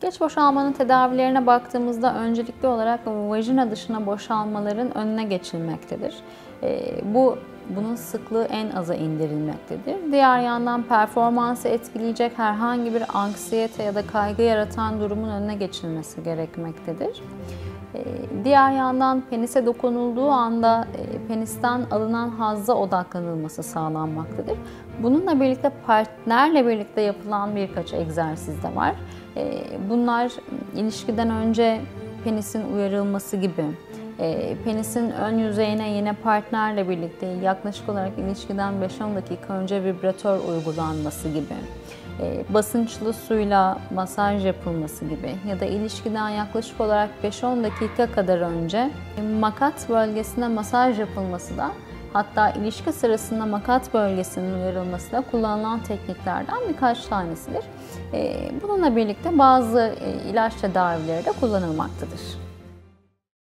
Geç boşalmanın tedavilerine baktığımızda öncelikli olarak vajina dışına boşalmaların önüne geçilmektedir. Ee, bu bunun sıklığı en aza indirilmektedir. Diğer yandan performansı etkileyecek herhangi bir anksiyete ya da kaygı yaratan durumun önüne geçilmesi gerekmektedir. Ee, diğer yandan penise dokunulduğu anda e, penisten alınan hazza odaklanılması sağlanmaktadır. Bununla birlikte partnerle birlikte yapılan birkaç egzersiz de var. Ee, bunlar ilişkiden önce penisin uyarılması gibi, e, penisin ön yüzeyine yine partnerle birlikte yaklaşık olarak ilişkiden 5-10 dakika önce vibratör uygulanması gibi, e, basınçlı suyla masaj yapılması gibi ya da ilişkiden yaklaşık olarak 5-10 dakika kadar önce makat bölgesine masaj yapılması da hatta ilişki sırasında makat bölgesinin uyarılması da kullanılan tekniklerden birkaç tanesidir. E, bununla birlikte bazı ilaç tedavileri de kullanılmaktadır.